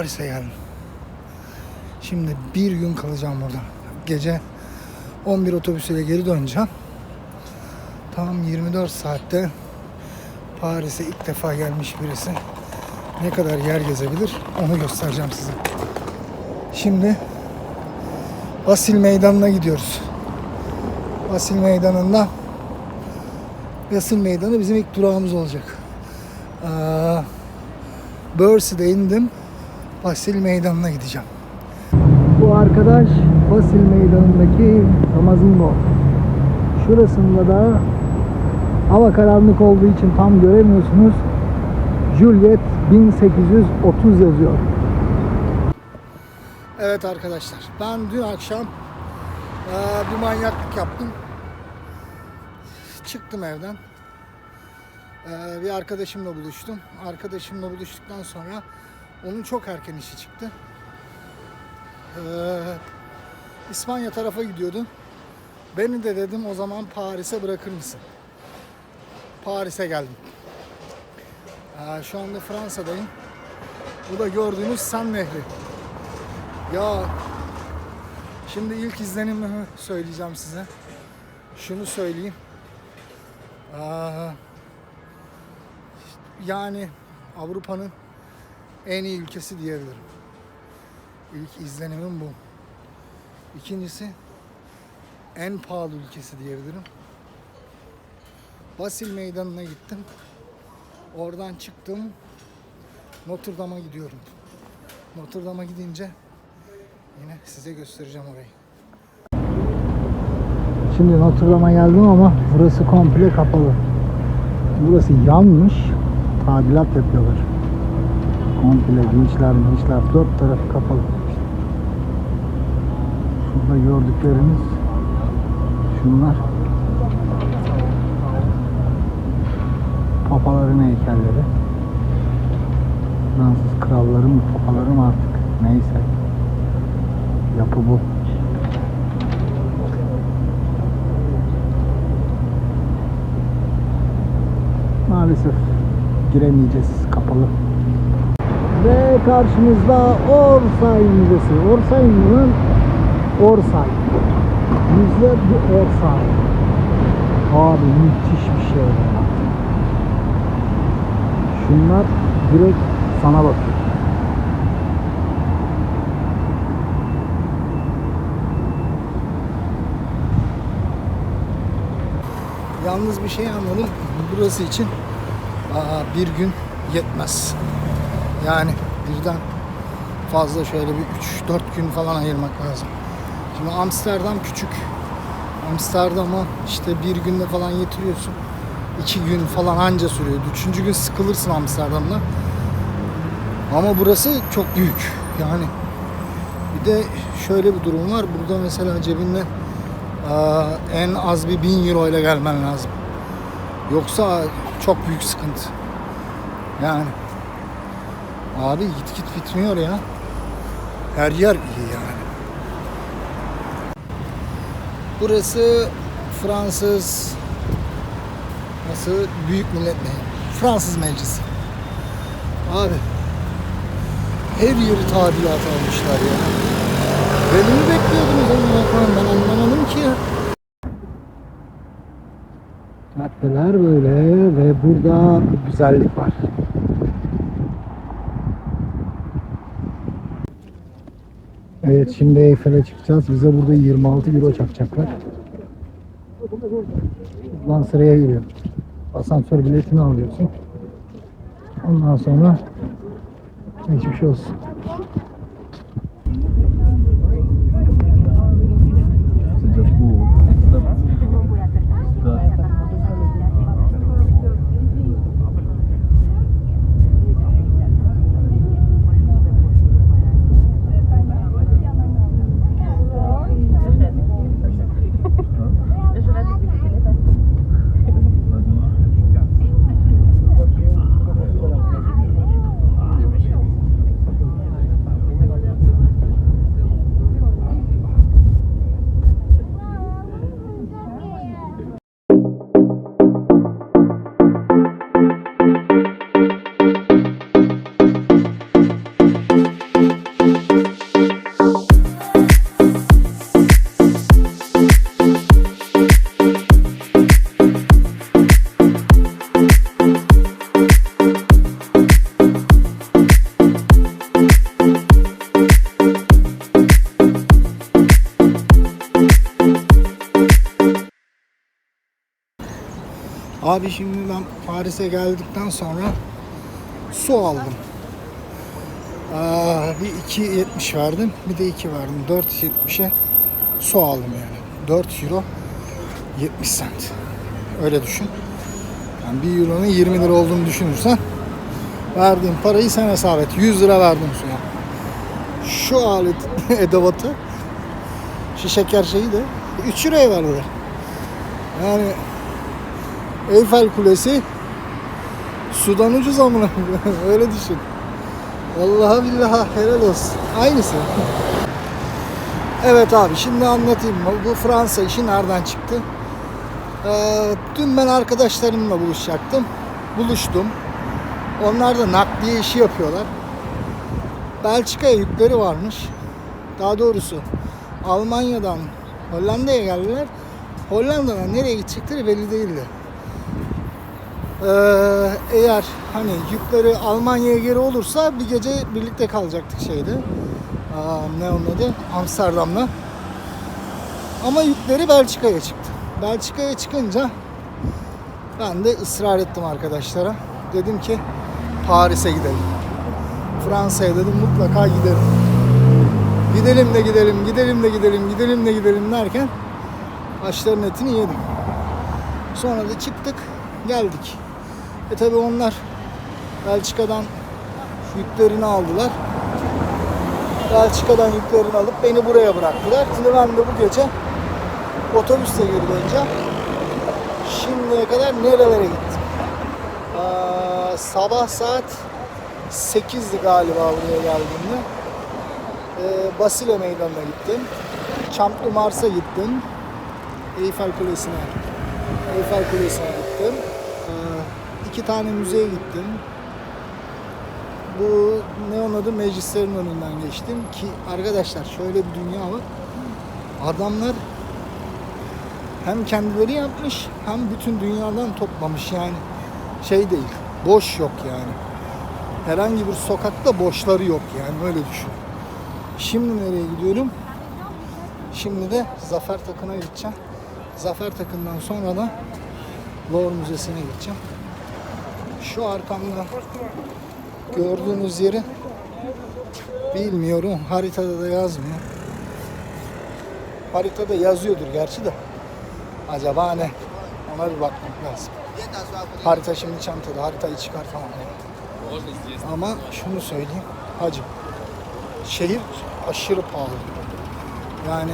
Paris'e geldim. Şimdi bir gün kalacağım burada. Gece 11 otobüsüyle geri döneceğim. Tam 24 saatte Paris'e ilk defa gelmiş birisi ne kadar yer gezebilir onu göstereceğim size. Şimdi Basil Meydanı'na gidiyoruz. Basil Meydanı'nda Basil Meydanı bizim ilk durağımız olacak. Aa, Bercy'de indim. Basil Meydanı'na gideceğim. Bu arkadaş Basil Meydanı'ndaki Ramazanlo. Şurasında da hava karanlık olduğu için tam göremiyorsunuz. Juliet 1830 yazıyor. Evet arkadaşlar ben dün akşam eee, bir manyaklık yaptım. Çıktım evden. Eee, bir arkadaşımla buluştum. Arkadaşımla buluştuktan sonra onun çok erken işi çıktı. Eee, İspanya tarafa gidiyordu. Beni de dedim o zaman Paris'e bırakır mısın? Paris'e geldim. Eee, şu anda Fransa'dayım. Bu da gördüğünüz Sen Nehri. Ya şimdi ilk izlenimimi söyleyeceğim size. Şunu söyleyeyim. Aa, yani Avrupa'nın en iyi ülkesi diyebilirim. İlk izlenimim bu. İkincisi en pahalı ülkesi diyebilirim. Basil Meydanı'na gittim. Oradan çıktım. Notre Dame'a gidiyorum. Notre Dame'a gidince yine size göstereceğim orayı. Şimdi Notre Dame'a geldim ama burası komple kapalı. Burası yanmış. Tadilat yapıyorlar. Komple vinçler, vinçler dört tarafı kapalı. Şurada gördükleriniz şunlar. Papaların heykelleri. Fransız kralların mı, papaların mı artık neyse. Yapı bu. Maalesef giremeyeceğiz kapalı. Ve karşımızda Orsay Müzesi. Orsay mı? Orsay. Müze bu Orsay. Abi müthiş bir şey ya. Şunlar direkt sana bakıyor. Yalnız bir şey anladım. Burası için aa, bir gün yetmez. Yani birden fazla şöyle bir 3-4 gün falan ayırmak lazım. Şimdi Amsterdam küçük. Amsterdam'a işte bir günde falan yetiriyorsun. iki gün falan anca sürüyor. Üçüncü gün sıkılırsın Amsterdam'da. Ama burası çok büyük. Yani bir de şöyle bir durum var. Burada mesela cebinde en az bir bin euro ile gelmen lazım. Yoksa çok büyük sıkıntı. Yani abi git git bitmiyor ya. Her yer iyi yani. Burası Fransız nasıl büyük millet meclisi. Fransız meclisi. Abi her yeri tadilat almışlar ya. Mi bekliyordunuz falan ben anlamadım ki ya. Caddeler böyle ve burada güzellik var. Evet şimdi Eyfel'e çıkacağız. Bize burada 26 euro çakacaklar. Lan sıraya giriyor. Asansör biletini alıyorsun. Ondan sonra geçmiş olsun. Abi şimdi ben Paris'e geldikten sonra su aldım. Aa, bir 2.70 verdim. Bir de 2 verdim. 4.70'e su aldım yani. 4 euro 70 cent. Öyle düşün. Yani 1 euronun 20 lira olduğunu düşünürsen verdiğim parayı sen hesap et. 100 lira verdim suya. Şu alet edevatı şu şeker şeyi de 3 liraya verdiler. Yani Eyfel Kulesi sudan ucuz amına öyle düşün. Vallahi billahi helal olsun. Aynısı. Evet abi şimdi anlatayım. Bu Fransa işi nereden çıktı? Ee, dün ben arkadaşlarımla buluşacaktım. Buluştum. Onlar da nakliye işi yapıyorlar. Belçika'ya yükleri varmış. Daha doğrusu Almanya'dan Hollanda'ya geldiler. Hollanda'dan nereye gidecekleri belli değildi. Ee, eğer hani yükleri Almanya'ya geri olursa bir gece birlikte kalacaktık şeyde. Ne onun adı? Amsterdam'la. Ama yükleri Belçika'ya çıktı. Belçika'ya çıkınca ben de ısrar ettim arkadaşlara. Dedim ki Paris'e gidelim. Fransa'ya dedim mutlaka gidelim. Gidelim de gidelim, gidelim de gidelim, gidelim de gidelim derken başların etini yedim. Sonra da çıktık, geldik. E tabi onlar Belçika'dan yüklerini aldılar. Belçika'dan yüklerini alıp beni buraya bıraktılar. Şimdi ben de bu gece otobüsle geri döneceğim. Şimdiye kadar nerelere gittim? Aa, sabah saat 8'di galiba buraya geldiğimde. Ee, Basile Meydanı'na gittim. De Mars'a gittim. Eyfel Kulesi'ne. Eyfel Kulesi'ne gittim. İki tane müzeye gittim. Bu ne onun adı meclislerin önünden geçtim ki arkadaşlar şöyle bir dünya var. Adamlar hem kendileri yapmış hem bütün dünyadan toplamış yani şey değil boş yok yani. Herhangi bir sokakta boşları yok yani öyle düşün. Şimdi nereye gidiyorum? Şimdi de Zafer Takı'na gideceğim. Zafer Takı'ndan sonra da Louvre Müzesi'ne gideceğim. Şu arkamda gördüğünüz yeri bilmiyorum. Haritada da yazmıyor. Haritada yazıyordur gerçi de. Acaba ne? Ona bir bakmak lazım. Harita şimdi çantada. Haritayı çıkar falan. Ama şunu söyleyeyim. Hacı. Şehir aşırı pahalı. Yani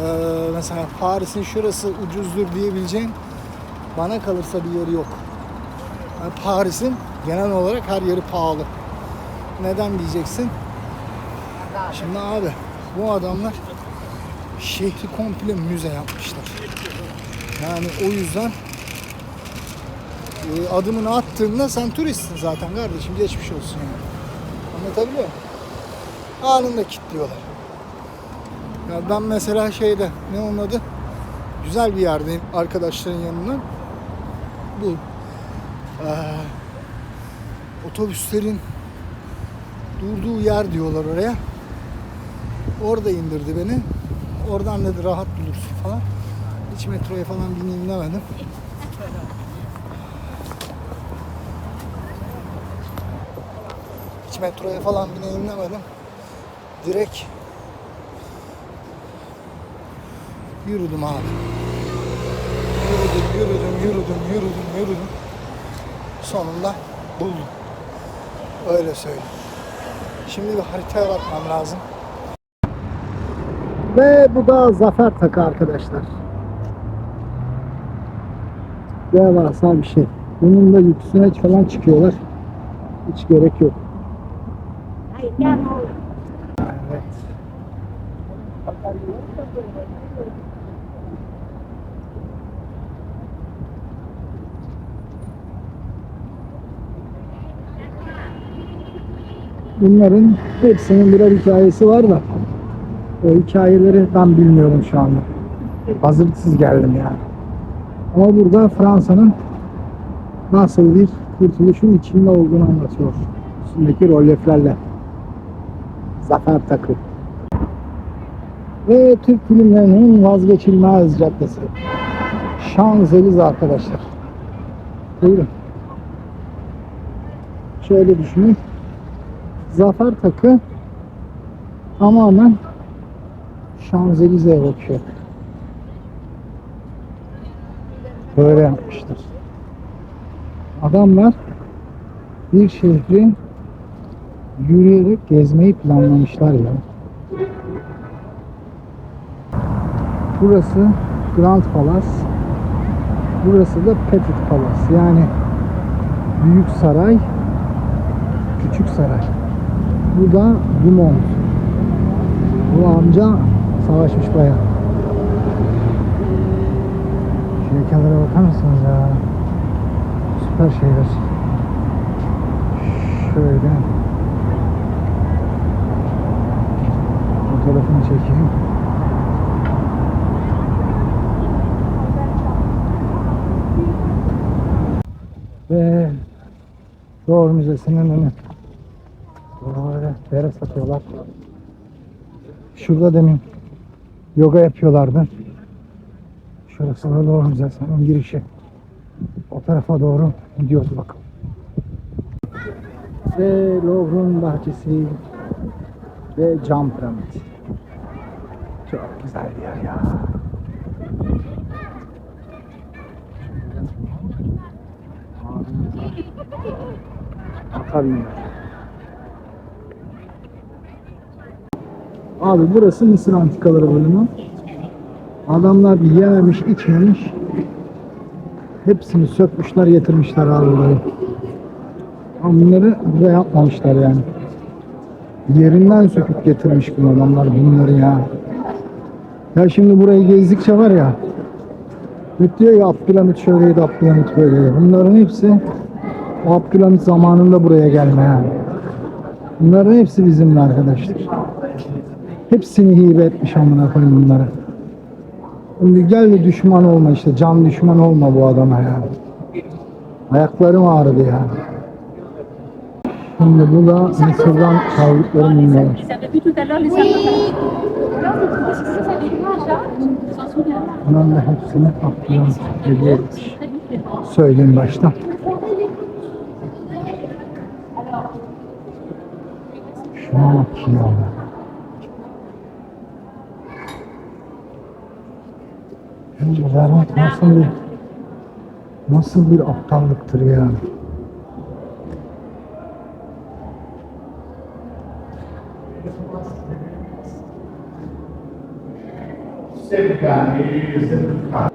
eee, mesela Paris'in şurası ucuzdur diyebileceğin bana kalırsa bir yeri yok. Yani Paris'in genel olarak her yeri pahalı. Neden diyeceksin? Şimdi abi bu adamlar şehri komple müze yapmışlar. Yani o yüzden e, adımını attığında sen turistsin zaten kardeşim geçmiş olsun yani. Anlatabiliyor muyum? Anında kilitliyorlar. Ya ben mesela şeyde ne onun adı? Güzel bir yerdeyim arkadaşların yanında. Bu otobüslerin durduğu yer diyorlar oraya. Orada indirdi beni. Oradan dedi rahat bulursun falan. Hiç metroya falan bineyim demedim. Hiç metroya falan bineyim demedim. Direkt yürüdüm abi. Yürüdüm, yürüdüm, yürüdüm, yürüdüm, yürüdüm. Sonunda buldum. Öyle söyleyeyim. Şimdi bir haritaya bakmam lazım. Ve bu da Zafer Takı arkadaşlar. Devasa bir şey. Bunun da yüküne falan çıkıyorlar. Hiç gerek yok. Evet. Bunların hepsinin birer hikayesi var da o hikayeleri ben bilmiyorum şu anda. Hazırlıksız geldim yani. Ama burada Fransa'nın nasıl bir kurtuluşun içinde olduğunu anlatıyor. Üstündeki rolleflerle. Zafer Takı. Ve Türk filmlerinin vazgeçilmez caddesi. Şanzelize arkadaşlar. Buyurun. Şöyle düşünün. Zafer takı tamamen Şanzelize'ye bakıyor. Böyle yapmışlar. Adamlar bir şehri yürüyerek gezmeyi planlamışlar ya. Burası Grand Palace. Burası da Petit Palace. Yani Büyük Saray, Küçük Saray. Bu da Dumont. Bu amca savaşmış bayağı. Şu heykelere bakar mısınız ya? Süper şeyler. Şöyle. Fotoğrafını çekeyim. Ve Doğru Müzesi'nin önü. Böyle dere satıyorlar. Şurada demin yoga yapıyorlardı. Şurası da Doğru Müzesi'nin girişi. O tarafa doğru gidiyoruz bakalım. Ve Louvre'un bahçesi ve cam piramit. Çok güzel bir yer ya. Ata. Abi burası Mısır antikaları bölümü. Adamlar yememiş, içmemiş. Hepsini sökmüşler, getirmişler abi buraya. Ama bunları buraya yapmamışlar yani. Yerinden söküp getirmiş bu adamlar bunları ya. Ya şimdi burayı gezdikçe var ya. Hep diyor ya Abdülhamit şöyleydi, Abdülhamit böyleydi. Bunların hepsi o Abdülhamit zamanında buraya gelme yani. Bunların hepsi bizimle arkadaşlar. Hepsini hibe etmiş amına koyayım bunları. Şimdi gel de düşman olma işte. Can düşman olma bu adama ya. Ayaklarım ağrıdı ya. Şimdi bu da Mısır'dan çaldıkları mumyalar. Bunların da hepsini Abdülhamit hediye etmiş. Söyleyeyim baştan. Şuna bak. Ya vermek nasıl bir nasıl bir aptallıktır ya. Ve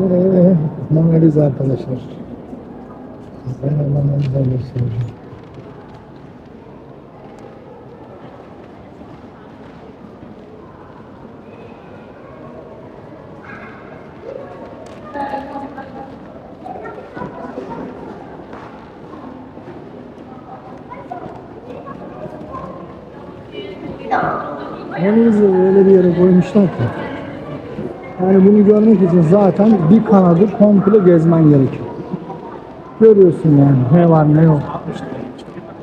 Mona Lisa arkadaşlar. Sizlere Mona Lisa göstereceğim. Mona Lisa'yı öyle bir yere koymuşlar ki. Yani bunu görmek için zaten bir kanadı komple gezmen gerekiyor. Görüyorsun yani ne var ne yok.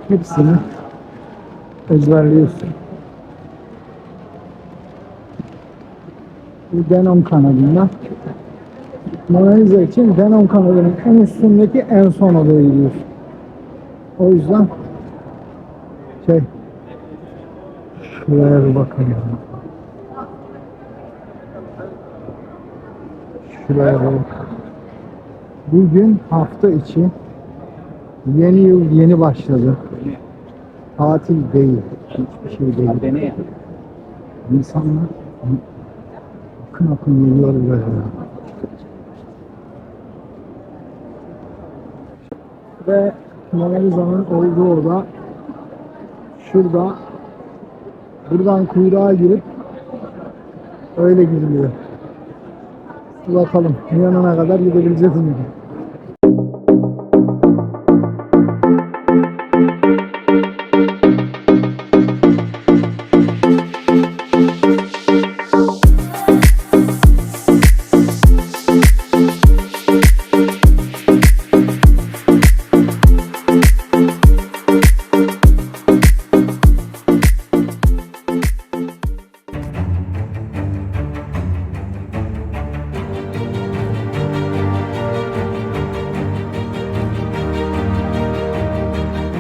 Hepsini ezberliyorsun. Denon kanalından. Mona Lisa için Denon kanalının en üstündeki en son odaya gidiyoruz. O yüzden şey şuraya bir bakalım. Şuraya. Bugün hafta içi yeni yıl yeni başladı. Tatil değil. Hiçbir şey değil. İnsanlar akın akın geliyor böyle. Ve Mona Lisa'nın olduğu oda şurada. Buradan kuyruğa girip öyle gidiliyor. Bakalım yanına kadar gidebileceğiz mi?